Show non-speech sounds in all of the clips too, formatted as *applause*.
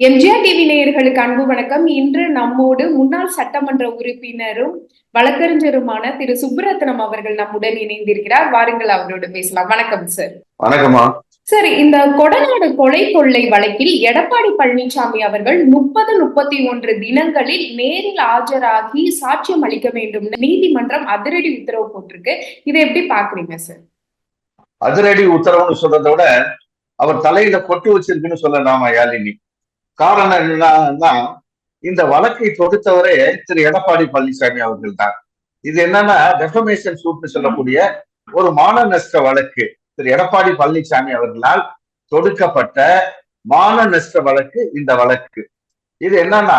MGR TV நேயர்களுக்கு அன்பு வணக்கம். இன்று நம்மோடு முன்னாள் சட்டமன்ற உறுப்பினரும் வழக்கறிஞருமான திரு சுப்புரத்னம் அவர்கள் நம்முடன் இணைந்திருக்கிறார். வாருங்கள் அவரோடு பேசலாம். வணக்கம் சார் வணக்கம்மா. சார் இந்த கொடநாடு கொலை கொள்ளை வழக்கில் எடப்பாடி பழனிசாமி அவர்கள் முப்பது முப்பத்தி ஒன்று தினங்களில் நேரில் ஆஜராகி சாட்சியம் அளிக்க வேண்டும். நீதிமன்றம் அதிரடி உத்தரவு போட்டிருக்கு. இதை எப்படி பாக்குறீங்க சார் அதிரடி உத்தரவுன்னு சொல்றதை விட அவர் தலையில கொட்டு வச்சிருக்குன்னு சொல்லலாமா யாழினி. காரணம் என்னன்னா இந்த வழக்கை தொடுத்தவரே திரு. எடப்பாடி பழனிசாமி அவர்கள் தான் இது என்னன்னா டெஃபமேஷன் சூட்னு சொல்லக்கூடிய ஒரு மான நஷ்ட வழக்கு திரு. எடப்பாடி பழனிசாமி அவர்களால் தொடுக்கப்பட்ட மான நஷ்ட வழக்கு இந்த வழக்கு. இது என்னன்னா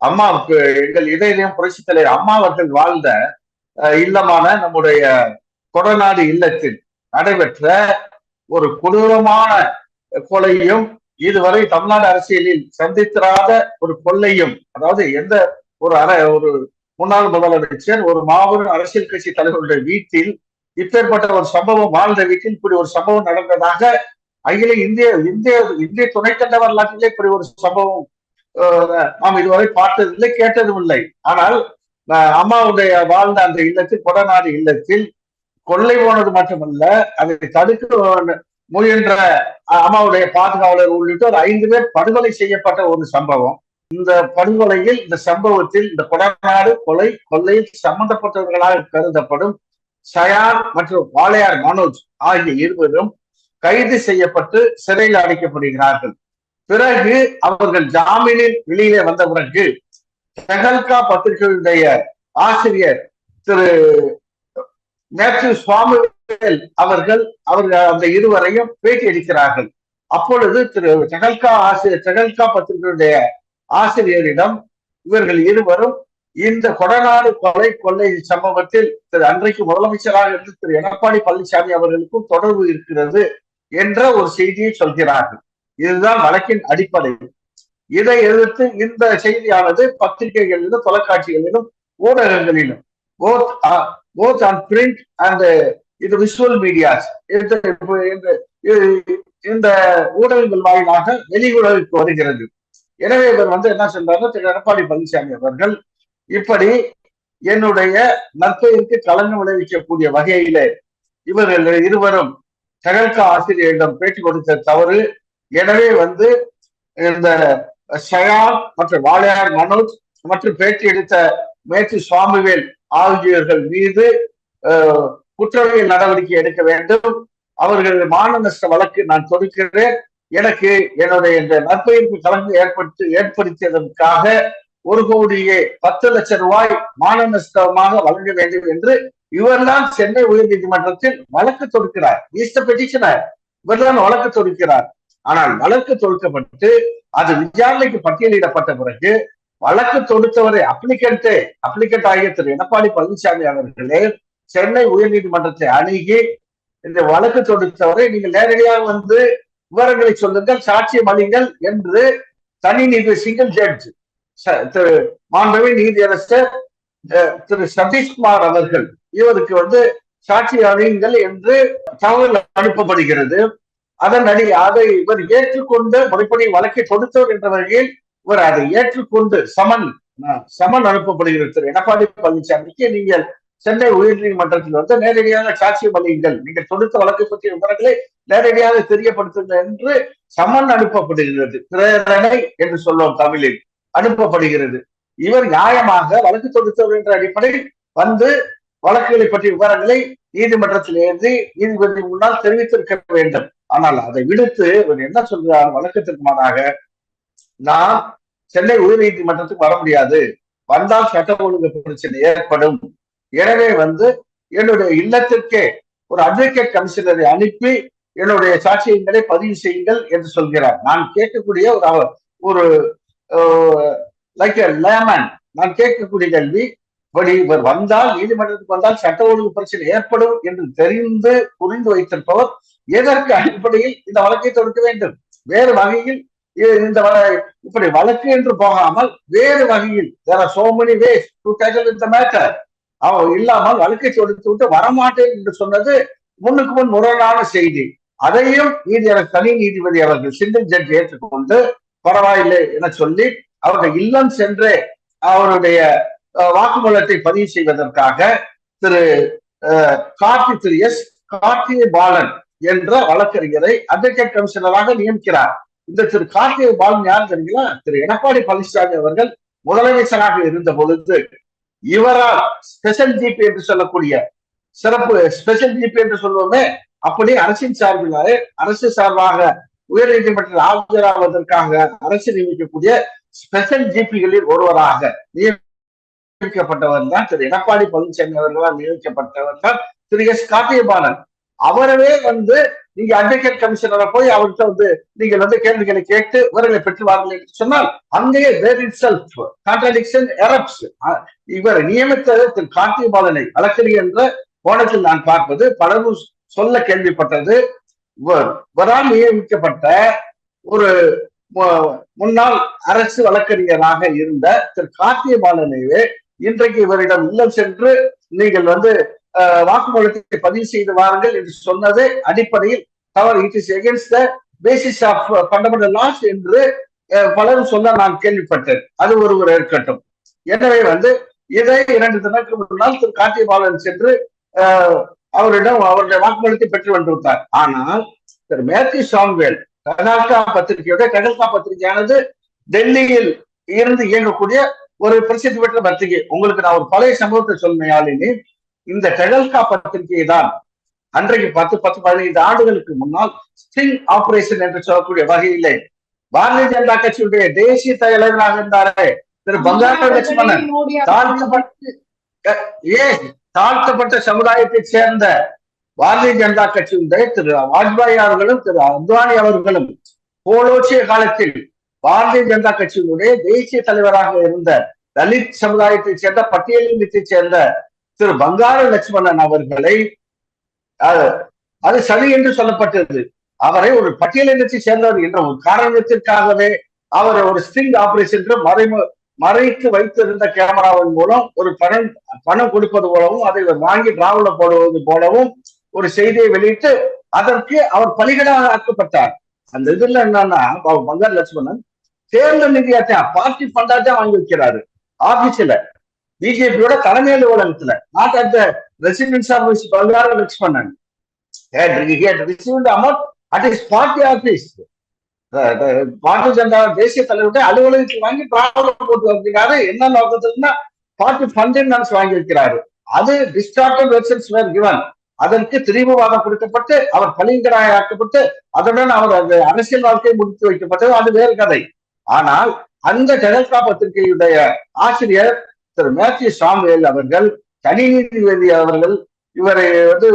அம்மாவுக்கு எங்கள் இதயம் புரட்சி தலைவர் அம்மா அவர்கள் வாழ்ந்த இல்லமான நம்முடைய கொடநாடு இல்லத்தில் நடைபெற்ற ஒரு கொடூரமான கொலையும் இதுவரை தமிழ்நாடு அரசியலில் சந்தித்திராத ஒரு கொள்ளையும் அதாவது எந்த ஒரு அர ஒரு முன்னாள் முதலமைச்சர் ஒரு மாபெரும் அரசியல் கட்சி தலைவருடைய வீட்டில் இப்பேற்பட்ட ஒரு சம்பவம் வாழ்ந்த வீட்டில் இப்படி ஒரு சம்பவம் நடந்ததாக அகில இந்திய இந்திய இந்திய துணைக்கண்ட வரலாற்றிலே இப்படி ஒரு சம்பவம் நாம் இதுவரை பார்த்ததில்லை கேட்டதும் இல்லை ஆனால் அம்மாவுடைய வாழ்ந்த அந்த இல்லத்தில் கொடநாடு இல்லத்தில் கொள்ளை போனது மட்டுமல்ல அதை தடுக்க முயன்ற அம்மாவுடைய பாதுகாவலர் உள்ளிட்டோர் ஐந்து பேர் படுகொலை செய்யப்பட்ட ஒரு சம்பவம். இந்த படுகொலையில் இந்த சம்பவத்தில் இந்த கொடநாடு கொலை கொள்ளையில் சம்பந்தப்பட்டவர்களாக கருதப்படும் சயார் மற்றும் வாளையார் மனோஜ் ஆகிய இருவரும் கைது செய்யப்பட்டு சிறையில் அடைக்கப்படுகிறார்கள். பிறகு அவர்கள் ஜாமீனில் வெளியிலே வந்த பிறகு பெஹல்கா பத்திரிகையுடைய ஆசிரியர் திரு மேத்யூ சுவாமிவேல் அவர்கள் அவர்கள் அந்த இருவரையும் பேட்டி அளிக்கிறார்கள். அப்பொழுது திரு செகல்கா ஆசிரியர் செகல்கா பத்திரிகையுடைய ஆசிரியரிடம் இவர்கள் இருவரும் இந்த கொடநாடு கொலை கொள்ளை சம்பவத்தில் திரு அன்றைக்கு முதலமைச்சராக இருந்த திரு எடப்பாடி பழனிசாமி அவர்களுக்கும் தொடர்பு இருக்கிறது என்ற ஒரு செய்தியை சொல்கிறார்கள். இதுதான் வழக்கின் அடிப்படை. இதை எதிர்த்து இந்த செய்தியானது பத்திரிகைகளிலும் தொலைக்காட்சிகளிலும் ஊடகங்களிலும் போத் ஆன் பிரிண்ட் அண்ட் இது விசுவல் மீடியாஸ் இந்த ஊடகங்கள் வாயிலாக வெளியுறவுக்கு வருகிறது. எனவே இவர் வந்து என்ன சொல்றாரு திரு. எடப்பாடி பழனிசாமி அவர்கள் இப்படி என்னுடைய நற்பெயருக்கு கலந்து விளைவிக்கக்கூடிய வகையிலே இவர்கள் இருவரும் சகல்கா ஆசிரியரிடம் பேட்டி கொடுத்த தவறு எனவே வந்து இந்த ஷயான் மற்றும் வாழையார் மனோஜ் மற்றும் பேட்டி எடுத்த மேற்கு சுவாமிவேல் ஆகியோர்கள் மீது குற்றவியல் நடவடிக்கை எடுக்க வேண்டும். அவர்கள் மான நஷ்ட வழக்கு நான் தொடுக்கிறேன். எனக்கு என்னுடைய இந்த நற்பயிர்ப்பு கலந்து ஏற்படுத்தி ஏற்படுத்தியதற்காக ஒரு கோடியே பத்து லட்சம் ரூபாய் மான நஷ்டமாக வழங்க வேண்டும் என்று இவர்தான் சென்னை உயர் நீதிமன்றத்தில் வழக்கு தொடுக்கிறார். ஈஸ்ட பெட்டிஷனர் இவர்தான் வழக்கு தொடுக்கிறார். ஆனால் வழக்கு தொடுக்கப்பட்டு அது விசாரணைக்கு பட்டியலிடப்பட்ட பிறகு வழக்கு தொடுத்தவரை அப்ளிகண்டே அப்ளிகண்ட் ஆகிய திரு எடப்பாடி பழனிசாமி அவர்களே சென்னை உயர்நீதிமன்றத்தை அணுகி இந்த வழக்கு தொடுத்தவரை நீங்கள் நேரடியாக வந்து விவரங்களை சொல்லுங்கள் சாட்சியம் அளிங்கள் என்று தனி நீதி சிங்கிள் ஜட்ஜ் திரு மாண்புமை நீதியரசர் திரு சதீஷ்குமார் அவர்கள் இவருக்கு வந்து சாட்சி அழியுங்கள் என்று தகவல் அனுப்பப்படுகிறது. அதன் அடி அதை இவர் ஏற்றுக்கொண்டு முறைப்படி வழக்கை தொடுத்தவர் என்ற வகையில் இவர் அதை ஏற்றுக்கொண்டு சமன் சமன் அனுப்பப்படுகிறது. திரு எடப்பாடி பழனிசாமிக்கு நீங்கள் சென்னை உயர்நீதிமன்றத்தில் வந்து நேரடியாக சாட்சியம் அளியுங்கள் நீங்கள் தொடுத்த வழக்கை பற்றிய விவரங்களை நேரடியாக தெரியப்படுத்துங்கள் என்று சமன் அனுப்பப்படுகிறது. பிரேரணை என்று சொல்லும் தமிழில். அனுப்பப்படுகிறது. இவர் நியாயமாக வழக்கு தொடுத்தவர் என்ற அடிப்படையில் வந்து வழக்குகளை பற்றிய விவரங்களை நீதிமன்றத்தில் ஏந்தி நீதிபதி முன்னால் தெரிவித்திருக்க வேண்டும். ஆனால் அதை விடுத்து இவர் என்ன சொல்கிறார்? வழக்கத்திற்கு மாறாக நான் சென்னை உயர் நீதிமன்றத்துக்கு வர முடியாது. வந்தால் சட்ட ஒழுங்கு பிரச்சனை ஏற்படும். எனவே வந்து என்னுடைய இல்லத்திற்கே ஒரு அட்வொகேட் கமிஷனரை அனுப்பி என்னுடைய சாட்சியங்களை பதிவு செய்யுங்கள் என்று சொல்கிறார். நான் கேட்கக்கூடிய ஒரு ஒரு லைக் லேமன் நான் கேட்கக்கூடிய கேள்வி இப்படி இவர் வந்தால் நீதிமன்றத்துக்கு வந்தால் சட்ட ஒழுங்கு பிரச்சனை ஏற்படும் என்று தெரிந்து புரிந்து வைத்திருப்பவர் எதற்கு அடிப்படையில் இந்த வழக்கை தொடுக்க வேண்டும்? வேறு வகையில் இந்த இப்படி வழக்கு என்று போகாமல் வேறு வகையில் there are so many ways to tackle இந்த மேட்டர் அவன் இல்லாமல் வழக்கை தொடுத்து விட்டு வரமாட்டேன் என்று சொன்னது முன்னுக்கு முன் முரணான செய்தி. அதையும் நீதியரசர் தனி நீதிபதி அவர்கள் சிங்கிள் ஜட்ஜ் ஏற்றுக்கொண்டு பரவாயில்லை என சொல்லி அவருடைய இல்லம் சென்று அவருடைய வாக்குமூலத்தை பதிவு செய்வதற்காக திரு கார்த்தி திரு எஸ் கார்த்திகை பாலன் என்ற வழக்கறிஞரை அட்வொகேட் கமிஷனராக நியமிக்கிறார். இந்த திரு கார்த்திகை பாலன் யார் தெரியுங்களா? திரு எடப்பாடி பழனிசாமி அவர்கள் முதலமைச்சராக இருந்த பொழுது இவரால் ஸ்பெஷல் ஜிபி என்று சொல்லக்கூடிய சிறப்பு ஸ்பெஷல் ஜிபி என்று சொல்லுவோமே அப்படி அரசின் சார்பில் அரசு சார்பாக உயர்நீதிமன்றத்தில் ஆஜராவதற்காக அரசு நியமிக்கக்கூடிய ஸ்பெஷல் ஜிபிகளில் ஒருவராக நியமிக்கப்பட்டவர் தான் திரு எடப்பாடி பழனிசாமி அவர்களால் நியமிக்கப்பட்டவர் தான் திரு எஸ் கார்த்திகபாலன் அவரவே வந்து நீங்க அட்வொகேட் கமிஷனரை போய் அவர்கிட்ட வந்து நீங்கள் வந்து கேள்விகளை கேட்டு விவரங்களை பெற்று வாருங்கள் என்று சொன்னால் அங்கேயே where it self contradiction erupts இவர் நியமித்தது திரு. கார்த்திகபாலனை வழக்கறிஞர் என்ற கோணத்தில் நான் பார்ப்பது பலரும் சொல்ல கேள்விப்பட்டது. வரால் நியமிக்கப்பட்ட ஒரு முன்னாள் அரசு வழக்கறிஞராக இருந்த திரு. கார்த்திகபாலனையே இன்றைக்கு இவரிடம் இல்லம் சென்று நீங்கள் வந்து வாக்குமூலத்தை பதிவு செய்து வாருங்கள் என்று சொன்னது அடிப்படையில் தவறு. It is against the basis of fundamental laws என்று பலரும் சொல்ல நான் கேள்விப்பட்டேன். அது ஒருவர் இருக்கட்டும். எனவே வந்து இதை இரண்டு தினக்கு முன்னால் திரு. கார்த்திகபாலன் சென்று அவரிடம் அவருடைய வாக்குமூலத்தை பெற்று வந்து ஆனால் திரு. மேத்யூ சாம்வேல் கர்நாடகா பத்திரிகையோட கடல்கா பத்திரிகையானது டெல்லியில் இருந்து இயங்கக்கூடிய ஒரு பிரசித்தி பெற்ற பத்திரிகை. உங்களுக்கு நான் ஒரு பழைய சம்பவத்தை சொன்னேன் இந்த கடல்கா பத்திரிகை தான் அன்றைக்கு பத்து பத்து பதினைந்து ஆண்டுகளுக்கு முன்னால் ஸ்டிங் ஆபரேஷன் என்று சொல்லக்கூடிய வகையிலே பாரதிய ஜனதா கட்சியுடைய தேசிய தலைவராக இருந்தாரே. திரு பங்காரு லட்சுமணன். தாழ்த்தப்பட்ட ஏன் தாழ்த்தப்பட்ட சமுதாயத்தைச் சேர்ந்த பாரதிய ஜனதா கட்சியினுடைய திரு வாஜ்பாய் அவர்களும் திரு அத்வானி அவர்களும் போலோச்சிய காலத்தில் பாரதிய ஜனதா கட்சியினுடைய தேசிய தலைவராக இருந்த தலித் சமுதாயத்தைச் சேர்ந்த பட்டியலினத்தைச் சேர்ந்த திரு பங்கார லட்சுமணன் அவர்களை அது சரி என்று சொல்லப்பட்டது. அவரை ஒரு பட்டியலினத்தை சேர்ந்தவர் என்ற ஒரு காரணத்திற்காகவே அவர் ஒரு ஸ்டிங் ஆபரேஷன் மறைமு மறைத்து வைத்திருந்த கேமராவின் மூலம் ஒரு பணம் பணம் கொடுப்பது போலவும் அதை வாங்கி டிராவல போடுவது போலவும் ஒரு செய்தியை வெளியிட்டு அதற்கு அவர் பலிகடாக ஆக்கப்பட்டார். அந்த இதுல என்னன்னா பங்கார் லட்சுமணன் தேர்தல் நிதியாச்சும் பார்ட்டி பண்டாத்தான் வாங்கி வைக்கிறாரு. ஆபீஸ்ல பிஜேபியோட தலைமை அலுவலகத்துல not at the residence office Bangaru Lakshmanan பண்ணாங்க. Amount at is party amount uh, uh, Bharatiya Janata தேசிய தலைவருடைய அலுவலகத்தில் வாங்கி டிராவல் போட்டு வந்திருக்காரு என்ன நோக்கத்துலன்னா பார்ட்டி ஃபண்டிங் வாங்கி வைக்கிறாரு அது டிஸ்டார்டட் வெர்ஷன்ஸ் வேர் கிவன் அதற்கு திரிபுவாதம் கொடுக்கப்பட்டு அவர் பலிங்கராக ஆக்கப்பட்டு அதனுடன் அவர் அந்த அரசியல் வாழ்க்கையை முடித்து வைக்கப்பட்டது. அது வேறு கதை. ஆனால் அந்த டெலல்கா பத்திரிகையுடைய ஆசிரியர் திரு மேத்யூ சாமுவேல் அவர்கள் தனி நீதிபதி அவர்கள் இவரை வந்து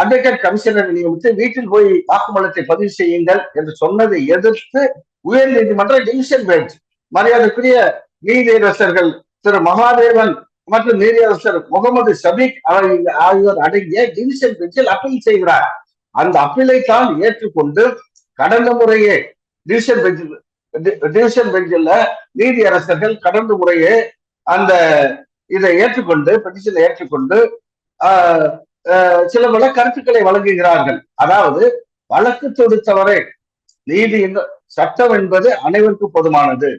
அட்வொகேட் கமிஷனர் நியமித்து வீட்டில் போய் வாக்குமூலத்தை பதிவு செய்யுங்கள் என்று சொன்னதை எதிர்த்து உயர் நீதிமன்ற டிவிஷன் பெஞ்ச் மரியாதைக்குரிய நீதியரசர்கள் திரு மகாதேவன் மற்றும் நீதியரசர் முகமது சபீக் ஆகியோர் அடங்கிய டிவிஷன் பெஞ்சில் அப்பீல் செய்கிறார். அந்த அப்பீலை தான் ஏற்றுக்கொண்டு கடந்த முறையே டிவிஷன் பெஞ்சில் டிவிஷன் பெஞ்சில் நீதியரசர்கள் கடந்த முறையே அந்த இதை ஏற்றுக்கொண்டு பெட்டிஷனை ஏற்றுக்கொண்டு சில பல கருத்துக்களை வழங்குகிறார்கள். அதாவது வழக்கு தொடுத்தவரை நீதி சட்டம் என்பது அனைவருக்கும் பொதுவானது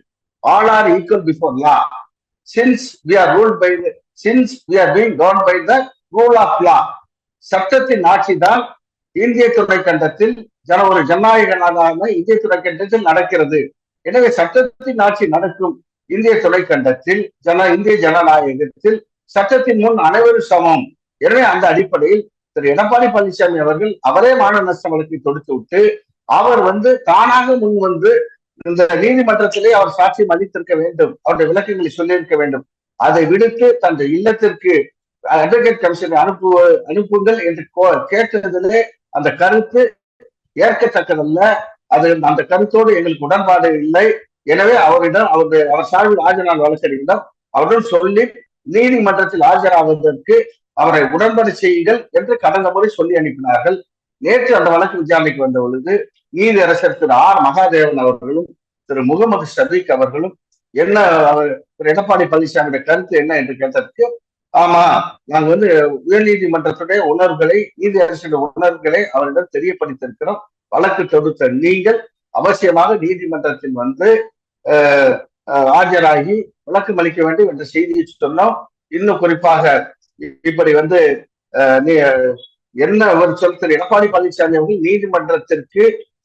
all are equal before law since we are rule by since we are being govern by the rule of law சட்டத்தின் ஆட்சி தான் இந்திய துணைக்கண்டத்தில் ஜன ஒரு ஜனநாயக நாடான இந்திய துணைக்கண்டத்தில் நடக்கிறது. எனவே சட்டத்தின் ஆட்சி நடக்கும். இந்திய துணைக்கண்டத்தில் ஜன இந்திய ஜனநாயகத்தில் சட்டத்தின் முன் அனைவரும் சமம். எனவே அந்த அடிப்படையில் திரு எடப்பாடி பழனிசாமி அவர்கள் அவரே மான நஷ்ட வழக்கை தொடுத்து விட்டு அவர் வந்து தானாக முன் வந்து இந்த நீதிமன்றத்திலே அவர் சாட்சியம் அளித்திருக்க வேண்டும். அவருடைய விளக்கங்களை சொல்லியிருக்க வேண்டும். அதை விடுத்து தன் இல்லத்திற்கு அட்வொகேட் கமிஷனை அனுப்பு அனுப்புங்கள் என்று கோ- கேட்டதிலே அந்த கருத்து ஏற்கத்தக்கதல்ல. அது அந்த கருத்தோடு எங்களுக்கு உடன்பாடு இல்லை. எனவே அவரிடம் அவருடைய அவர் சார்பில் ஆஜரான வழக்கறிஞரிடம் அவரிடம் சொல்லி நீதிமன்றத்தில் ஆஜராவதற்கு அவரை உடன்படி செய்யுங்கள் என்று கடந்த முறை சொல்லி அனுப்பினார்கள். நேற்று அந்த வழக்கு விசாரணைக்கு வந்த பொழுது நீதியரசர் திரு ஆர். மகாதேவன் அவர்களும் திரு முகமது சதீக் அவர்களும் என்ன அவர் திரு எடப்பாடி பழனிசாமியோட கருத்து என்ன என்று கேட்டதற்கு ஆமா நாங்க வந்து உயர்நீதிமன்றத்துடைய உணர்வுகளை நீதியரசுடைய உணர்வுகளை அவரிடம் தெரியப்படுத்தியிருக்கிறோம். வழக்கு தொடுத்த நீங்கள் அவசியமாக நீதிமன்றத்தில் வந்து ஆஜராகி விளக்கம் அளிக்க வேண்டும் என்ற செய்தியை சொன்னோம். இன்னும் குறிப்பாக இப்படி வந்து என்ன ஒரு சொல் திரு எடப்பாடி பழனிசாமி அவர்கள் நீதிமன்றத்திற்கு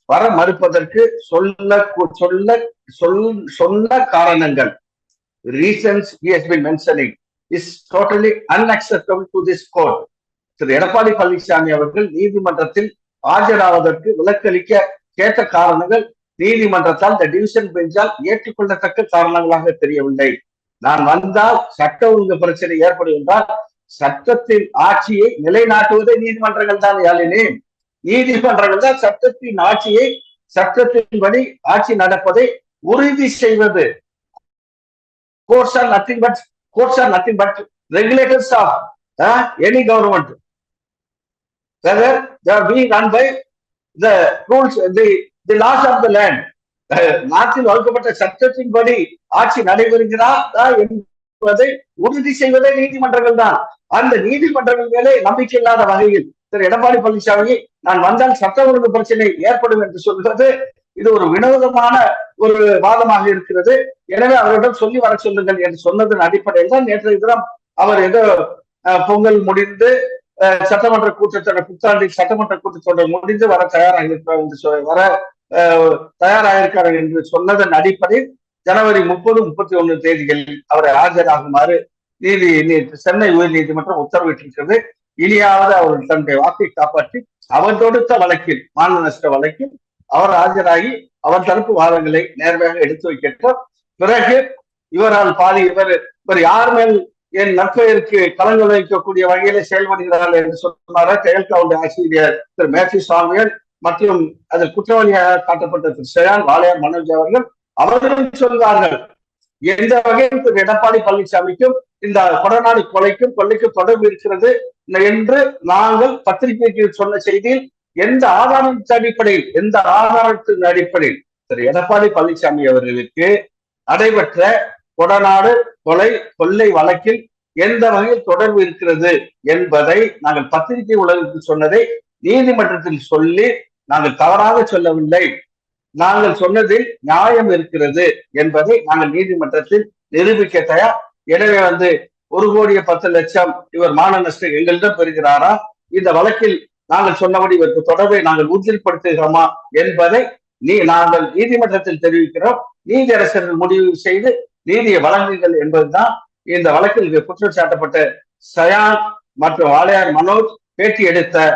வர மறுப்பதற்கு சொல்ல சொல்ல சொல் சொன்ன காரணங்கள் reasons he has been mentioning is totally unacceptable to this court Thiru Edappadi Palaniswami அவர்கள் நீதிமன்றத்தில் ஆஜராவதற்கு விலக்களிக்க கேட்ட காரணங்கள் நீதிமன்றத்தால் இந்த டிவிஷன் பெஞ்சால் ஏற்றுக்கொள்ளத்தக்க காரணங்களாக தெரியவில்லை. நான் வந்தால் சட்ட ஒழுங்கு பிரச்சனை ஏற்படும் என்றால் சட்டத்தின் ஆட்சியை நிலைநாட்டுவதே நீதிமன்றங்கள் தான் யாழினே. நீதிமன்றங்கள் தான் சட்டத்தின் ஆட்சியை சட்டத்தின்படி ஆட்சி நடப்பதை உறுதி செய்வது. Courts are nothing but courts are nothing but regulators of any government whether they are being run by the rules the the laws of the land நாட்டில் வகுக்கப்பட்ட சட்டத்தின்படி ஆட்சி நடைபெறுகிறதா என்பதை உறுதி செய்வதே நீதிமன்றங்கள் தான். அந்த நீதிமன்றங்கள் மேலே நம்பிக்கை இல்லாத வகையில் திரு எடப்பாடி பழனிசாமி நான் வந்தால் சட்ட ஒழுங்கு பிரச்சனை ஏற்படும் என்று சொல்வது இது ஒரு வினோதமான ஒரு வாதமாக இருக்கிறது. எனவே அவரிடம் சொல்லி வர சொல்லுங்கள் என்று சொன்னதன் அடிப்படையில் தான் நேற்றைய தினம் அவர் ஏதோ பொங்கல் முடிந்து சட்டமன்ற கூட்டத்தொடர் புத்தாண்டில் சட்டமன்ற கூட்டத்தொடர் முடிந்து வர தயாராக என்று வர தயாராக என்று சொன்னதன் அடிப்படையில் ஜனவரி முப்பது முப்பத்தி ஒண்ணு தேதிகளில் அவரை ஆஜராகுமாறு நீதி சென்னை உயர் நீதிமன்றம் உத்தரவிட்டிருக்கிறது. இனியாவது அவர்கள் தன்னுடைய வாக்கை காப்பாற்றி அவர் தொடுத்த வழக்கில் மான நஷ்ட வழக்கில் அவர் ஆஜராகி அவர் தரப்பு வாதங்களை நேர்மையாக எடுத்து வைக்கின்றார் பிறகு இவரால் பாதி இவர் இவர் யார் மேல் என் நற்பெயருக்கு களங்கள் வைக்கக்கூடிய வகையில செயல்படுகிறார்கள் என்று சொன்னார செயல்காவுடைய ஆசிரியர் திரு மேத்யூ சாமியல் மற்றும் அதில் குற்றவாளியாக காட்டப்பட்ட திரு ஷயான் வாளையார் மனோஜ் அவர்கள் அவர்களும் சொல்வார்கள் எந்த வகையில் திரு எடப்பாடி பழனிசாமிக்கும் இந்த கொடநாடு கொலைக்கும் கொள்ளைக்கும் தொடர்பு இருக்கிறது என்று நாங்கள் பத்திரிகைக்கு சொன்ன செய்தியில் எந்த ஆதாரத்தின் அடிப்படையில் எந்த ஆதாரத்தின் அடிப்படையில் திரு எடப்பாடி பழனிசாமி அவர்களுக்கு நடைபெற்ற கொடநாடு கொலை கொள்ளை வழக்கில் எந்த வகையில் தொடர்பு இருக்கிறது என்பதை நாங்கள் பத்திரிகை உலகத்துக்கு சொன்னதை நீதிமன்றத்தில் சொல்லி நாங்கள் தவறாக சொல்லவில்லை. நாங்கள் சொன்னதில் நியாயம் இருக்கிறது என்பதை நாங்கள் நீதிமன்றத்தில் நிரூபிக்க தயார். எனவே வந்து ஒரு கோடியே பத்து லட்சம் இவர் மான நஷ்டம் எங்களிடம் பெறுகிறாரா? இந்த வழக்கில் நாங்கள் சொன்னபடி இவருக்கு தொடர்பை நாங்கள் உறுதிப்படுத்துகிறோமா என்பதை நீ நாங்கள் நீதிமன்றத்தில் தெரிவிக்கிறோம். நீதியரசர்கள் முடிவு செய்து நீதியை வழங்குங்கள் என்பதுதான் இந்த வழக்கில் குற்றம் சாட்டப்பட்ட சயான் மற்றும் ஆலையார் மனோஜ் பேட்டி எடுத்த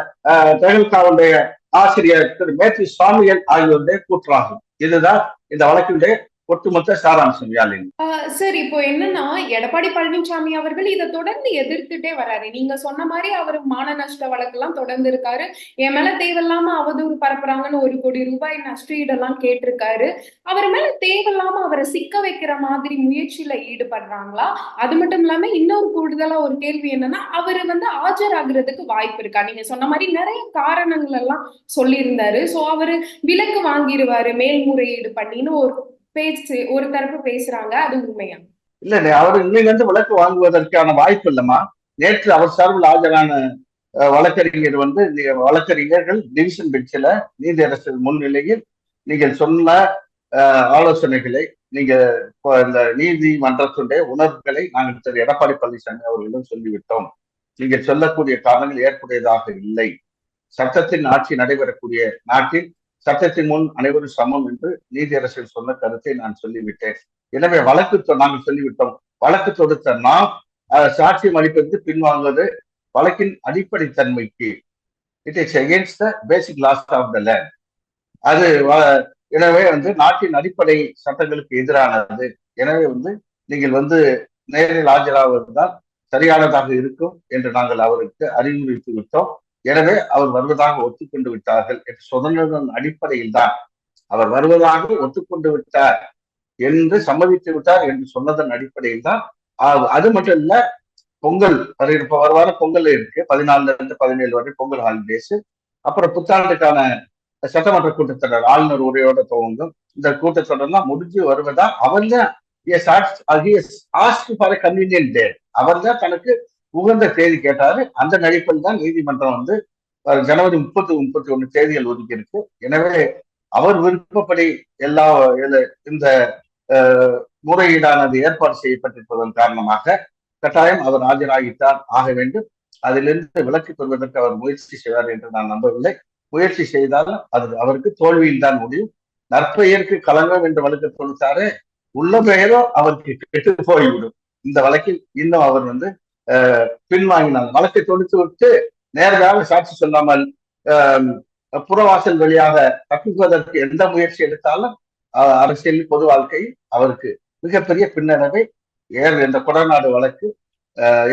தகவல்காவுடைய ஆசிரியர் திரு மேத்யூ சுவாமிகள் ஆகியோருடைய கூற்றாகும். இதுதான் இந்த வழக்கினுடைய ஒட்டுமொத்த சாராம்சம் யாழினி. சார் இப்போ என்னன்னா எடப்பாடி பழனிசாமி அவர்கள் இதை தொடர்ந்து எதிர்த்துட்டே வராரு. நீங்க சொன்ன மாதிரி அவர் மான நஷ்ட வழக்கெல்லாம் தொடர்ந்து இருக்காரு. என் மேல தேவையில்லாம அவதூறு பரப்புறாங்கன்னு ஒரு கோடி ரூபாய் நஷ்டஈடெல்லாம் கேட்டிருக்காரு. அவர் மேல தேவையில்லாம அவரை சிக்க வைக்கிற மாதிரி முயற்சியில ஈடுபடுறாங்களா? அது மட்டும் இல்லாம இன்னொரு கூடுதலா ஒரு கேள்வி என்னன்னா அவர் வந்து ஆஜராகிறதுக்கு வாய்ப்பு இருக்கா? நீங்க சொன்ன மாதிரி நிறைய காரணங்கள் எல்லாம் சொல்லியிருந்தாரு. சோ அவரு விலக்கு வாங்கிடுவாரு மேல்முறையீடு பண்ணின்னு ஒரு பேச்சு ஒரு தரப்பு பேசுறாங்க. அது உண்மையா? இல்ல அவர் இன்னிலிருந்து விளக்கு வாங்குவதற்கான வாய்ப்பு இல்லம்மா. நேற்று அவர் சார்பில் ஆஜரான வழக்கறிஞர் வந்து வழக்கறிஞர்கள் டிவிஷன் பெஞ்சில நீதியரசர் முன்னிலையில் நீங்கள் சொன்ன ஆலோசனைகளை நீங்க இந்த நீதிமன்றத்துடைய உணர்வுகளை நாங்கள் திரு. எடப்பாடி பழனிசாமி அவர்களிடம் சொல்லிவிட்டோம். நீங்கள் சொல்லக்கூடிய காரணங்கள் ஏற்புடையதாக இல்லை. சட்டத்தின் ஆட்சி நடைபெறக்கூடிய நாட்டில் சட்டத்தின் முன் அனைவரும் சமம் என்று நீதியரசர் சொன்ன கருத்தை நான் சொல்லிவிட்டேன். எனவே வழக்கு நாங்கள் சொல்லிவிட்டோம். வழக்கு தொடுத்த நாம் சாட்சியம் அளிப்பதற்கு பின்வாங்குவது வழக்கின் அடிப்படை தன்மைக்கு it is against the basic laws of the land அது எனவே வந்து நாட்டின் அடிப்படை சட்டங்களுக்கு எதிரானது. எனவே வந்து நீங்கள் வந்து நேரில் ஆஜராவதுதான் சரியானதாக இருக்கும் என்று நாங்கள் அவருக்கு அறிவுறுத்தி விட்டோம். எனவே அவர் வருவதாக ஒத்துக்கொண்டு விட்டார்கள் என்று சுதந்திரன் அடிப்படையில் தான் அவர் வருவதாக ஒத்துக்கொண்டு விட்டார் என்று சம்மதித்து விட்டார் என்று சொன்னதன் அடிப்படையில் தான் அது மட்டும் இல்ல பொங்கல் இப்ப வருவார பொங்கல் இருக்கு. பதினாலுல இருந்து பதினேழு வரை பொங்கல் ஹாலிடேஸ் அப்புறம் புத்தாண்டுக்கான சட்டமன்ற கூட்டத்தொடர் ஆளுநர் உரையோட துவங்கும். இந்த கூட்டத்தொடர்லாம் முடிஞ்சு வருவதா? அவர் தான் கன்வீனியன்ட் அவர் தான் தனக்கு உகந்த தேதி கேட்டாரு. அந்த நடிப்பில் தான் நீதிமன்றம் வந்து ஜனவரி முப்பத்தி முப்பத்தி ஒன்னு தேதிகள் ஒதுக்கி இருக்கு எனவே அவர் விருப்பப்படி எல்லா இந்த முறையீடானது ஏற்பாடு செய்யப்பட்டிருப்பதன் காரணமாக கட்டாயம் அவர் ஆஜராகித்தான் ஆக வேண்டும். அதிலிருந்து விலக்கு பெறுவதற்கு அவர் முயற்சி செய்வார் என்று நான் நம்பவில்லை. முயற்சி செய்தாலும் அது அவருக்கு தோல்வியில் தான் முடியும். நற்பெயருக்கு கலங்கம் என்று வழக்கு தொடுத்தாரு உள்ள பெயரோ அவருக்கு கெட்டு போய்விடும். இந்த வழக்கில் இன்னும் அவர் வந்து பின்வாங்கினார் வழக்கை தொடுத்து விட்டு நேரடியாக சாட்சி சொல்லாமல் புறவாசல் வழியாக தப்பிப்பதற்கு எந்த முயற்சி எடுத்தாலும் அரசியல் பொது வாழ்க்கையில் அவருக்கு மிகப்பெரிய பின்னடைவை ஏன் இந்த கொடநாடு வழக்கு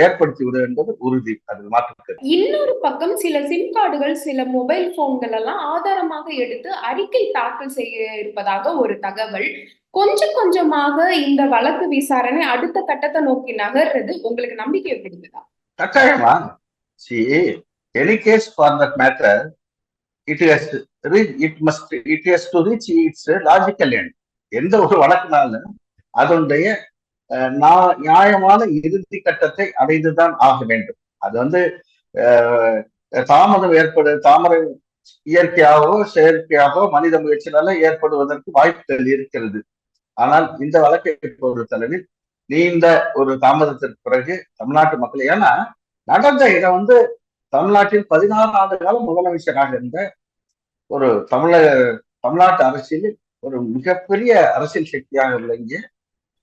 ஏற்படுத்தி விடும் என்பது உறுதி. அது மாற்று இன்னொரு பக்கம் சில சிம் கார்டுகள் சில மொபைல் போன்கள் எல்லாம் ஆதாரமாக எடுத்து அறிக்கை தாக்கல் செய்ய இருப்பதாக ஒரு தகவல். கொஞ்சம் கொஞ்சமாக இந்த வழக்கு விசாரணை அடுத்த கட்டத்தை நோக்கி நகர்றது உங்களுக்கு நம்பிக்கை கொடுக்குதா? கட்டாயமா. See any case for that matter it has it must it has to reach its logical end எந்த ஒரு வழக்குனாலும் அதனுடைய நான் நியாயமான இறுதி கட்டத்தை அடைந்துதான் ஆக வேண்டும். அது வந்து தாமதம் ஏற்படு தாமரை இயற்கையாகவோ செயற்கையாகவோ மனித முயற்சினால ஏற்படுவதற்கு வாய்ப்புகள் இருக்கிறது. ஆனால் இந்த வழக்கை பொறுத்தளவில் நீண்ட ஒரு தாமதத்திற்கு பிறகு தமிழ்நாட்டு மக்கள் ஏன்னா நடந்த இதை வந்து தமிழ்நாட்டில் பதினாறு ஆண்டு காலம் முதலமைச்சராக இருந்த ஒரு தமிழக தமிழ்நாட்டு அரசியலில் ஒரு மிகப்பெரிய அரசியல் சக்தியாக விளங்கிய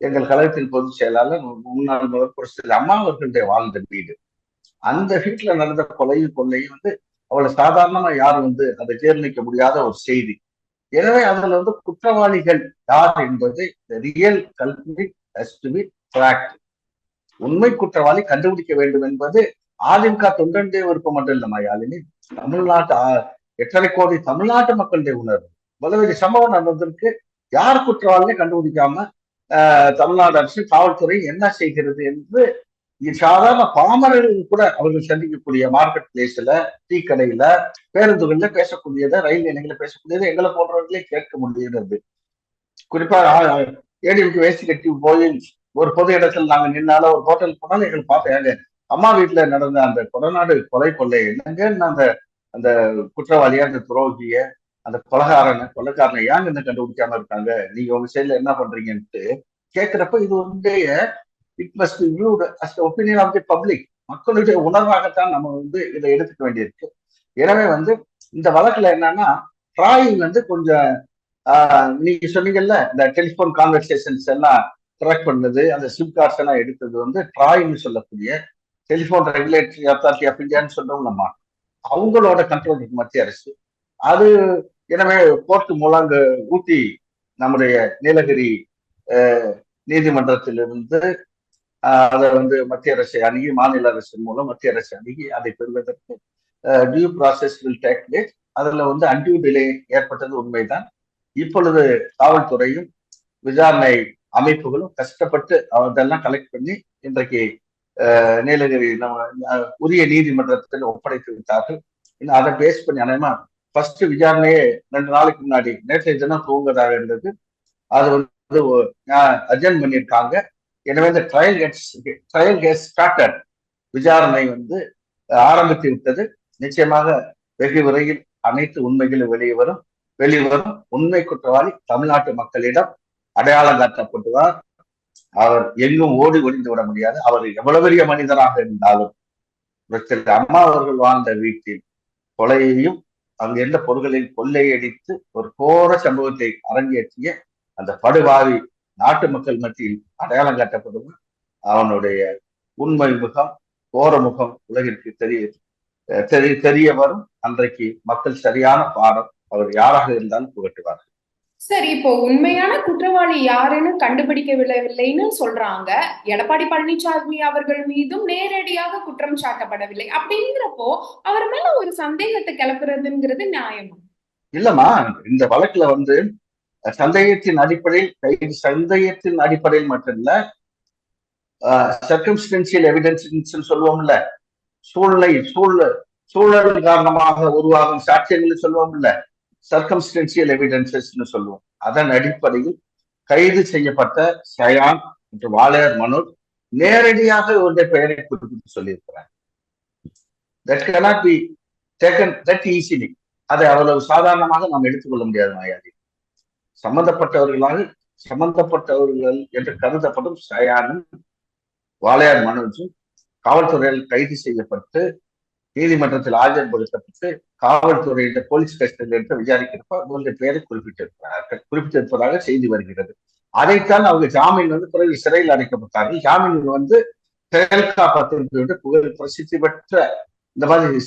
எங்கள் கழகத்தின் பொதுச் செயலாளர் முன்னாள் முதல் அம்மா அவர்களுடைய வாழ்ந்த வீடு. அந்த வீட்டுல நடந்த கொலையும் கொள்ளையும் வந்து அவ்வளவு சாதாரணமா யாரும் வந்து அதை ஜீர்ணிக்க முடியாத ஒரு செய்தி. எனவே அதுல வந்து குற்றவாளிகள் யார் என்பது ரியல் கல்பிட் உண்மை குற்றவாளி கண்டுபிடிக்க வேண்டும் என்பது அதிமுக தொண்டனுடைய விருப்பம் மட்டும் இல்லை மயாலினி தமிழ்நாட்டு எட்டரை கோடி தமிழ்நாட்டு மக்களுடைய உணர்வு. பலவேறு சம்பவம் நடந்ததற்கு யார் குற்றவாளியை கண்டுபிடிக்காம தமிழ்நாடு அரசு காவல்துறை என்ன செய்கிறது என்று சாதாரண பாமரர்கள் கூட அவர்கள் சந்திக்கக்கூடிய மார்க்கெட் பிளேஸ்ல டீ கடையில பேருந்துகள்ல பேசக்கூடியதை ரயில் நிலையங்களில் பேசக்கூடியதை எங்களை போன்றவர்களே கேட்க முடியுது குறிப்பா ஏடிஎம்க்கு வேஸ்ட் கட்டி போய் ஒரு பொது இடத்துல நாங்க நின்னாலும் ஒரு ஹோட்டல் போனாலும் எங்களை பார்த்தேன் அம்மா வீட்டுல நடந்த அந்த கொடநாடு கொலை கொள்ளை என்னங்கன்னு அந்த அந்த குற்றவாளியா அந்த துரோகிய அந்த கொலகாரனை கொலைக்காரனை ஏன் என்ன கண்டுபிடிக்காம இருக்காங்க? நீங்க உங்க சைட்ல என்ன பண்றீங்கன்ட்டு கேட்கிறப்ப இது வந்து it must viewed as opinion of the public மக்களுடைய உணர்வாகத்தான் நம்ம வந்து இதை எடுத்துக்க வேண்டியிருக்கு. எனவே வந்து இந்த வழக்குல என்னன்னா ட்ராயிங் வந்து கொஞ்சம் நீங்க சொன்னீங்கல்ல இந்த டெலிஃபோன் கான்வர்சேஷன்ஸ் எல்லாம் ட்ராக் பண்ணது அந்த சிம் கார்ட்ஸ் எல்லாம் எடுத்தது வந்து ட்ராயிங்னு சொல்லக்கூடிய டெலிஃபோன் ரெகுலேட்டரி அத்தாரிட்டி ஆஃப் இந்தியான்னு சொல்றோம் நம்ம அவங்களோட கண்ட்ரோல் மத்திய அரசு. அது எனவே கோர்ட்டு மூலம் ஊட்டி நம்முடைய நீலகிரி நீதிமன்றத்திலிருந்து அதை வந்து மத்திய அரசை அணுகி மாநில அரசின் மூலம் மத்திய அரசு அணுகி அதை பெறுவதற்கு due process will take place அதுல வந்து அன்டியூ டிலே ஏற்பட்டது உண்மைதான். இப்பொழுது காவல்துறையும் விசாரணை அமைப்புகளும் கஷ்டப்பட்டு அதெல்லாம் கலெக்ட் பண்ணி இன்றைக்கு நீலகிரி நம்ம உரிய நீதிமன்றத்தில் ஒப்படைத்து விட்டார்கள். இன்னும் அதை பேஸ் பண்ணி அனைமா ஃபர்ஸ்ட் விசாரணையே ரெண்டு நாளைக்கு முன்னாடி நேற்றைய தினம் தூங்குறதாக இருந்தது. அது வந்து அர்ஜென்ட் பண்ணியிருக்காங்க. எனவே இந்த trial gets trial case started விசாரணை வந்து ஆரம்பித்து விட்டது. நிச்சயமாக வெகு விரைவில் அனைத்து உண்மைகளும் வெளியே வரும். வெளிவரும் உண்மை குற்றவாளி தமிழ்நாட்டு மக்களிடம் அடையாளம் காட்டப்படுவார் அவர் எங்கும் ஓடி ஒளிந்து விட முடியாது. அவர் எவ்வளவு பெரிய மனிதராக இருந்தாலும் அம்மா அவர்கள் வாழ்ந்த வீட்டில் கொலையையும் அங்கு எந்த பொருள்களில் கொள்ளையடித்து ஒரு கோர சம்பவத்தை அரங்கேற்றிய அந்த படுபாவி நாட்டு மக்கள் மத்தியில் அடையாளம் காட்டப்படும் அவனுடைய உண்மை முகம் கோர முகம் உலகிற்கு தெரிய தெரிய தெரிய வரும் அன்றைக்கு மக்கள் சரியான பாடம் அவர் யாராக இருந்தாலும் புகட்டுவார்கள். சரி இப்போ உண்மையான குற்றவாளி யாருன்னு கண்டுபிடிக்கவில்லைன்னு சொல்றாங்க. எடப்பாடி பழனிசாமி அவர்கள் மீதும் நேரடியாக குற்றம் சாட்டப்படவில்லை. அப்படிங்கிறப்போ அவர் மேல ஒரு சந்தேகத்தை கிளப்புறதுங்கிறது நியாயமா? இல்லம்மா இந்த வழக்குல வந்து சந்தேகத்தின் அடிப்படையில் சந்தேகத்தின் அடிப்படையில் மட்டும் இல்ல சர்க்கம்ஸ்டன்சியல் எவிடன்ஸ் சொல்லுவோம்ல சூழ்நிலை சூழல் சூழல் காரணமாக உருவாகும் சாட்சியங்கள் சொல்லுவோம்ல சர்க்கம்ஸ்டன்சியல் எவிடன்சஸ்ன்னு சொல்லுவோம். அதன் அடிப்படையில் கைது செய்யப்பட்ட சயான் மற்றும் வாளையார் மனோஜ் நேரடியாக இவருடைய பெயரை குறிப்பிட்டு சொல்லியிருக்கிறார். That cannot be taken that easily அதை அவ்வளவு சாதாரணமாக நாம் எடுத்துக்கொள்ள முடியாது மாயாதி சம்பந்தப்பட்டவர்களாக சம்பந்தப்பட்டவர்கள் என்று கருதப்படும் சயானும் வாளையார் மனோஜும் காவல்துறையில் கைது செய்யப்பட்டு நீதிமன்றத்தில் ஆஜர்படுத்தப்பட்டு காவல்துறையிட்ட போலீஸ் கஸ்டடியில் எடுத்து விசாரிக்கிறப்ப மூன்று பெயரை குறிப்பிட்டிருக்கிறார்கள். குறிப்பிட்டிருப்பதாக செய்தி வருகிறது. அதைத்தான் அவங்க ஜாமீன் வந்து பிறகு சிறையில் அடைக்கப்பட்டார்கள். ஜாமீன் வந்து செயல் பத்திரிகையோட புகழ் பிரசித்தி பெற்ற இந்த மாதிரி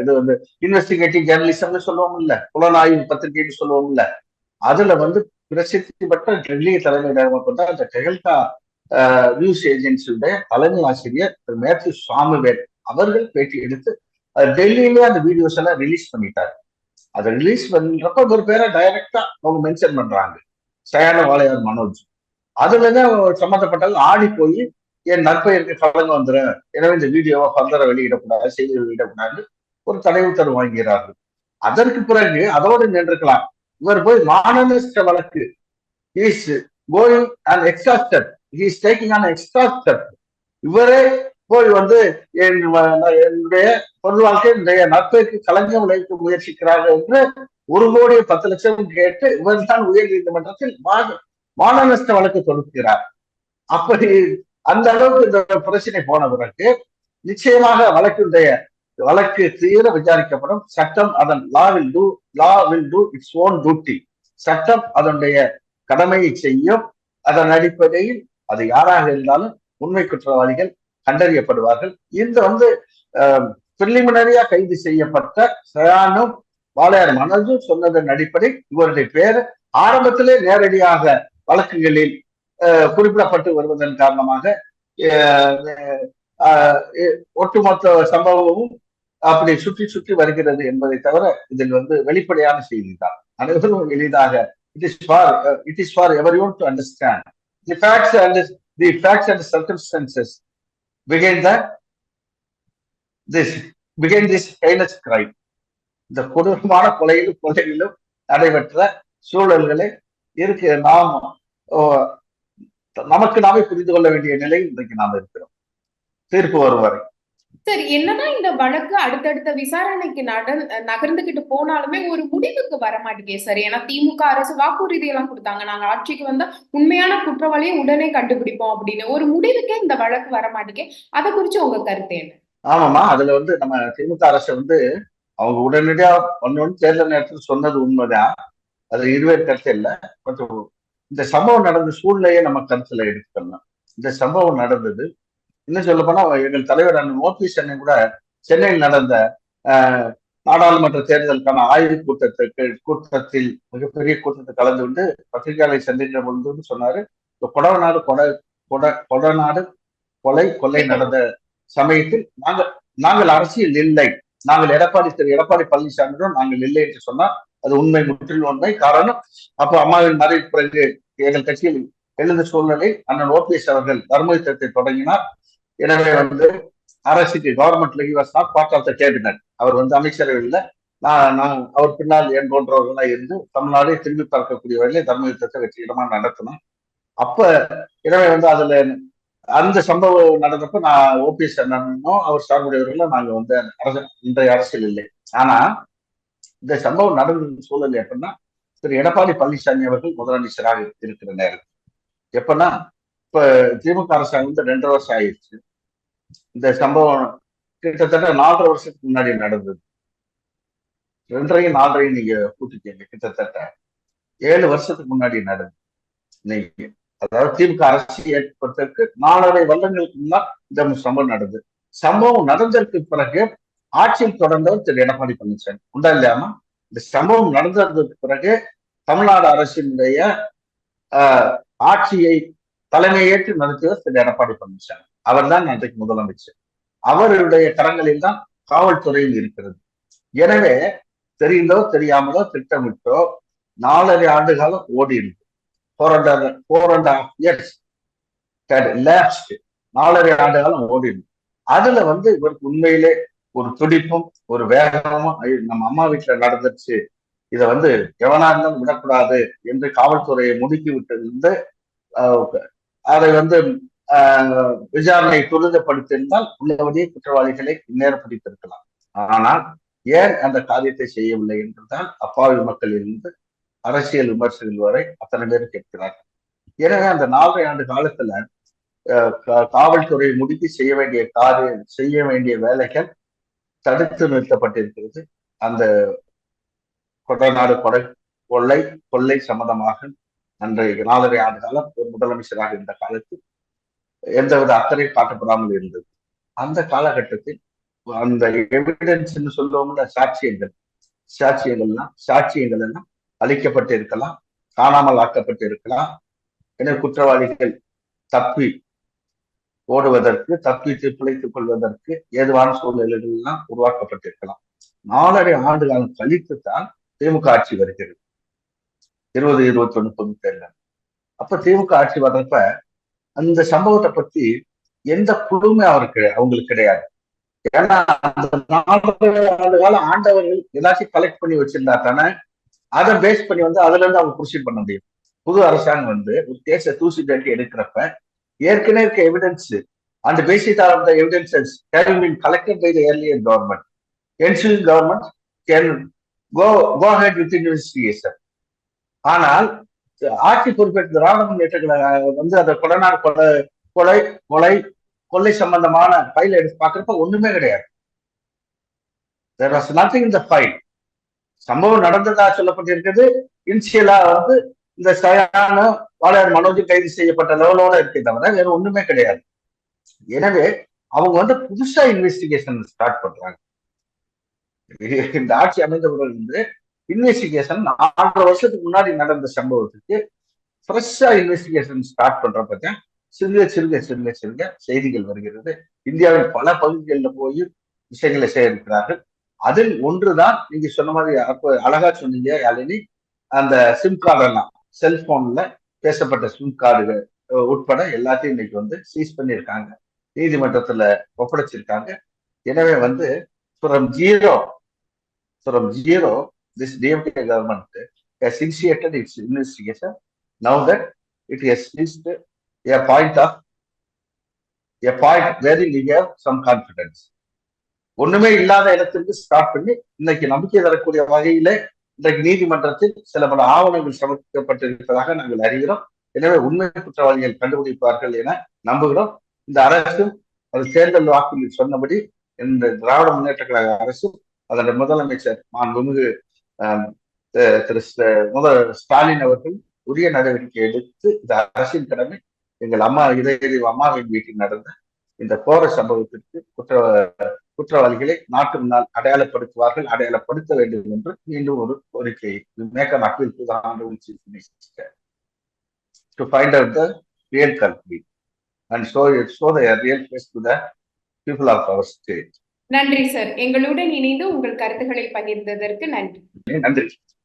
இது வந்து இன்வெஸ்டிகேட்டிவ் ஜேர்னலிசம்னு சொல்லுவோம் இல்ல புலனாய்வு பத்திரிகைன்னு சொல்லுவோம் இல்ல அதுல வந்து பிரசித்தி பெற்ற டெல்லி தலைமையிடமாக கொண்ட அந்த டெகல்கா நியூஸ் ஏஜென்சியுடைய தலைமை ஆசிரியர் திரு மேத்யூ சுவாமிவேல் அவர்கள் பேட்டி எடுத்து டெல்லியிலே அந்த வீடியோஸ் எல்லாம் ரிலீஸ் பண்ணிட்டாரு. அதை ரிலீஸ் பண்றப்ப ஒரு பேரை டைரக்டா அவங்க மென்ஷன் பண்றாங்க. சயான வாளையார் மனோஜ். அதுலதான் சம்மந்தப்பட்டவங்க ஆடி போய் என் நற்பெயருக்கு கலங்க வந்துடும் எனவே இந்த வீடியோவை பந்தர வெளியிடக்கூடாது செய்தி வெளியிடக்கூடாது. ஒரு தடை உத்தரவு வாங்கிறார்கள் அதற்கு பிறகு அதோடு நின்றுக்கலாம். இவர் போய் மானநஷ்ட வழக்கு. Is going and extra step is taking on extra step இவரே போய் வந்து என்னுடைய பொருள் வாழ்க்கை இன்றைய நட்பைக்கு களங்கம் விளைவிக்க முயற்சிக்கிறார்கள் என்று ஒரு கோடி பத்து லட்சம் கேட்டு இவர் தான் உயர் நீதிமன்றத்தில் மான நஷ்ட வழக்கு தொடுக்கிறார். அப்படி அந்த அளவுக்கு இந்த பிரச்சனை போன பிறகு நிச்சயமாக வழக்கினுடைய வழக்கு தீர விசாரிக்கப்படும். சட்டம் அதன் law will do law will do its own duty சட்டம் அதனுடைய கடமையை செய்யும். அதன் அடிப்படையில் அது யாராக இருந்தாலும் உண்மை குற்றவாளிகள் கண்டறியப்படுவார்கள். இன்று வந்து பிரிலிமினரியா கைது செய்யப்பட்ட சயானும் வாளையார் மனதும் சொன்னதன் அடிப்படை இவருடைய பேர் ஆரம்பத்திலே நேரடியாக வழக்குகளில் குறிப்பிடப்பட்டு வருவதன் காரணமாக ஒட்டுமொத்த சம்பவமும் அப்படி சுற்றி சுற்றி வருகிறது என்பதை தவிர இதில் வந்து வெளிப்படையான செய்தி தான். அனைவரும் எளிதாக it is for it is for everyone to understand the facts and the facts and circumstances பிகைன் the this பிகைன் this heinous கிரைம் இந்த கொடூரமான கொலையிலும் கொலையிலும் நடைபெற்ற சூழல்களை இருக்கு நாம் நமக்கு நாமே புரிந்து கொள்ள வேண்டிய நிலையில் இன்றைக்கு நாம் இருக்கிறோம். தீர்ப்பு வரும் வரை. சரி என்னதான் இந்த வழக்கு அடுத்தடுத்த விசாரணைக்கு நட நகர்ந்துகிட்டு போனாலுமே ஒரு முடிவுக்கு வர மாட்டேங்குது சார் ஏன்னா திமுக அரசு வாக்குறுதி எல்லாம் கொடுத்தாங்க. நாங்க ஆட்சிக்கு வந்தா உண்மையான குற்றவாளியை உடனே கண்டுபிடிப்போம் அப்படின்னு. ஒரு முடிவுக்கே இந்த வழக்கு வர மாட்டேங்குது அதை குறிச்சு உங்க கருத்து என்ன? ஆமாமா அதுல வந்து நம்ம திமுக அரசு வந்து அவங்க உடனடியா ஒன்னு தேர்தல் நேரத்தில் சொன்னது உண்மைதான். அது இருவேறு கருத்து இல்லை. கொஞ்சம் இந்த சம்பவம் நடந்த சூழ்நிலையை நம்ம கருத்துல எடுத்துக்கலாம் இந்த சம்பவம் நடந்தது இன்னும் சொல்ல போனா எங்கள் தலைவர் அண்ணன் ஓபிஎஸ் அண்ணன் கூட சென்னையில் நடந்த நாடாளுமன்ற தேர்தலுக்கான ஆய்வு கூட்டத்துக்கு கூட்டத்தில் மிகப்பெரிய கூட்டத்தை கலந்து கொண்டு பத்திரிகையாளரை சந்திக்கிற பொழுது சொன்னாரு இந்த கொடநாடு கொடை கொட கொடநாடு கொலை கொலை நடந்த சமயத்தில் நாங்கள் நாங்கள் அரசியல் இல்லை. நாங்கள் எடப்பாடி திரு எடப்பாடி பழனிசாமியிடம் நாங்கள் இல்லை என்று சொன்னால் அது உண்மை முற்றிலும் உண்மை. காரணம் அப்போ அம்மாவின் மறைவு பிறகு எங்கள் கட்சியில் எழுந்த சூழ்நிலை அண்ணன் ஓபிஎஸ் அவர்கள் தர்மயுத்தத்தை தொடங்கினார். எனவே வந்து அரசுக்கு கவர்மெண்ட்ல இவர் not part of the cabinet அவர் வந்து அமைச்சரவையில் நான் நான் அவர் பின்னால் என் போன்றவர்களாக இருந்து தமிழ்நாடே திரும்பி பார்க்கக்கூடிய வகையில தர்ம யுத்தத்தை வெற்றிகரமா நடத்தணும். அப்ப எனவே வந்து அதுல அந்த சம்பவம் நடந்தப்ப நான் ஓபிஎஸ் அண்ணனும் அவர் சார்புடையவர்களும் நாங்க வந்து அரசு இன்றைய அரசியல் இல்லை. ஆனா இந்த சம்பவம் நடந்த சூழல் எப்படின்னா திரு எடப்பாடி பழனிசாமி அவர்கள் முதலமைச்சராக இருக்கிற நேரம். எப்பன்னா இப்ப திமுக அரசாங்கம் வந்து ரெண்டரை வருஷம் ஆயிடுச்சு. இந்த சம்பவம் கிட்டத்தட்ட நாலரை வருஷத்துக்கு முன்னாடி நடந்தது. ரெண்டரையும் நாலரையும் நீங்க கூட்டிட்டீங்க கிட்டத்தட்ட. ஏழு வருஷத்துக்கு முன்னாடி நடந்தது. நீங்க அதாவது திமுக அரசு ஏற்பட்டதற்கு நாலரை வருடங்களுக்கு முன்னால் இந்த சம்பவம் நடந்தது. சம்பவம் நடந்ததற்கு பிறகு ஆட்சியில் தொடர்ந்தவர் திரு. எடப்பாடி பழனிசாமி. உண்டா இல்லாம இந்த சம்பவம் நடந்ததற்கு பிறகு தமிழ்நாடு அரசினுடைய ஆட்சியை தலைமையேற்று நடத்தியவர் திரு. எடப்பாடி பழனிசாமி. அவர் தான் அன்றைக்கு முதலமைச்சர். அவருடைய கரங்களில் தான் காவல்துறையில் இருக்கிறது. எனவே தெரிந்தோ தெரியாமலோ திட்டமிட்டோ நாலரை ஆண்டு காலம் ஓடி இருக்கு four four and half years நாலரை ஆண்டு காலம் ஓடி இருக்கு அதுல வந்து இவருக்கு உண்மையிலே ஒரு துடிப்பும் ஒரு வேகமும் நம்ம அம்மா வீட்டுல நடந்துச்சு இதை வந்து எவனா இருந்தாலும் விடக்கூடாது என்று காவல்துறையை முடுக்கி விட்டிருந்து அதை வந்து விசாரணை துரிதப்படுத்தியிருந்தால் உள்ளபடியே குற்றவாளிகளை நேர பிடித்திருக்கலாம். ஆனால் ஏன் அந்த காரியத்தை செய்யவில்லை என்றுதான் அப்பாவி மக்களிலிருந்து அரசியல் விமர்சகர்கள் வரை அத்தனை பேர் கேட்கிறார்கள் எனவே அந்த நாலரை ஆண்டு காலத்துல காவல்துறை முடித்து செய்ய வேண்டிய காரிய செய்ய வேண்டிய வேலைகள் தடுத்து நிறுத்தப்பட்டிருக்கிறது. அந்த கொடநாடு கொடை கொள்ளை கொள்ளை சம்பந்தமாக அன்றைய நாலரை ஆண்டு காலம் முதலமைச்சராக இருந்த காலத்தில் எந்தவித அக்கறை காட்டப்படாமல் இருந்தது. அந்த காலகட்டத்தில் அந்த எவிடன்ஸ் சொல்லுவோம்ல சாட்சியங்கள். சாட்சியங்கள்லாம் சாட்சியங்கள் எல்லாம் அழிக்கப்பட்டு இருக்கலாம் காணாமல் ஆக்கப்பட்டு இருக்கலாம். என குற்றவாளிகள் தப்பி ஓடுவதற்கு தப்பி பிழைத்துக் கொள்வதற்கு ஏதுவான சூழ்நிலைகள் எல்லாம் உருவாக்கப்பட்டிருக்கலாம் நாலரை ஆண்டு காலம் கழித்து தான் திமுக ஆட்சி வருகிறது. இருபது இருபத்தி ஒண்ணு பொது தேர்தல் அப்ப திமுக ஆட்சி வர்றப்ப அந்த சம்பவத்தை பத்தி எந்த குழுமே அவருக்கு அவங்களுக்கு கிடையாது. ஏன்னா அந்த நாலரை ஆண்டு காலம் ஆண்டவர்கள் எல்லாத்தையும் கலெக்ட் பண்ணி வச்சிருந்தா தானே அதை பேஸ் பண்ணி வந்து அதுல இருந்து அவங்க ப்ரொசீட் பண்ண முடியும். புது அரசாங்கம் வந்து ஒரு தூசி தட்டி எடுக்கிறப்ப ஏற்கனவே இருக்க எவிடன்ஸ் அந்த basis of the evidences can been collected by the earlier government ensuing government can go go ahead with investigation ஆனால் ஆட்சி பொறுப்பேற்ற திராவிட முன்னேற்ற கழக வந்து அந்த கொடநாடு கொலை கொலை கொலை கொள்ளை சம்பந்தமான ஃபைல் எடுத்து பார்க்கறப்ப ஒண்ணுமே கிடையாது. There was nothing in the file சம்பவம் நடந்ததா சொல்லப்பட்டிருக்கிறது. இனிஷியலா வந்து இந்த சயான வாளையார் மனோஜ் கைது செய்யப்பட்ட லெவலோட இருக்கே தவிர வேற ஒண்ணுமே கிடையாது. எனவே அவங்க வந்து புதுசா இன்வெஸ்டிகேஷன் ஸ்டார்ட் பண்றாங்க. *laughs* இந்த ஆட்சி அமைந்தவர்கள் வந்து இன்வெஸ்டிகேஷன் நாலரை வருஷத்துக்கு முன்னாடி நடந்த சம்பவத்துக்கு ஃப்ரெஷ்ஷா இன்வெஸ்டிகேஷன் ஸ்டார்ட் பண்றப்ப தான் சிறுக சிறுக சிறுக சிறுக செய்திகள் வருகிறது. இந்தியாவின் பல பகுதிகளில் போய் விஷயங்களை சேகரிக்கிறார்கள். அதில் ஒன்றுதான் நீங்க சொன்ன மாதிரி அப்போ அழகா சொன்னீங்க யாழினி. அந்த சிம் கார்டெல்லாம் செல்போன்ல பேசப்பட்ட சிம் கார்டுகள் உட்பட எல்லாத்தையும் இன்னைக்கு வந்து சீஸ் பண்ணியிருக்காங்க. நீதிமன்றத்துல ஒப்படைச்சிருக்காங்க. எனவே வந்து from zero from zero this DMK government has initiated its investigation. Now that it has reached a point of a point wherein we have some confidence. ஒண்ணுமே இல்லாத இடத்திற்கு ஸ்டார்ட் பண்ணி இன்னைக்கு நம்பிக்கை தரக்கூடிய வகையில இன்றைக்கு நீதிமன்றத்தில் சில பல ஆவணங்கள் சமர்ப்பிக்கப்பட்டிருப்பதாக நாங்கள் அறிகிறோம் எனவே உண்மை குற்றவாளிகள் கண்டுபிடிப்பார்கள் என நம்புகிறோம் இந்த அரசும் அது தேர்தல் வாக்கில் சொன்னபடி இந்த திராவிட முன்னேற்ற கழக அரசு அதன் முதலமைச்சர் மாண்புமிகு திரு முதல் ஸ்டாலின் அவர்கள் உரிய நடவடிக்கை எடுத்து இந்த அரசின் கடமை எங்கள் அம்மா இதய அம்மாவின் வீட்டில் நடந்த இந்த கோர சம்பவத்திற்கு குற்ற குற்றவாளிகளை நாட்டு முன்னால் அடையாளப்படுத்துவார்கள் அடையாளப்படுத்த வேண்டும் என்று மீண்டும் ஒரு கோரிக்கை மேக்க மக்கள் appeal to to find out the real கல்வி and show show the real face to the people of our state நன்றி சார் எங்களுடன் இணைந்து உங்கள் கருத்துக்களை பகிர்ந்ததற்கு நன்றி. நன்றி.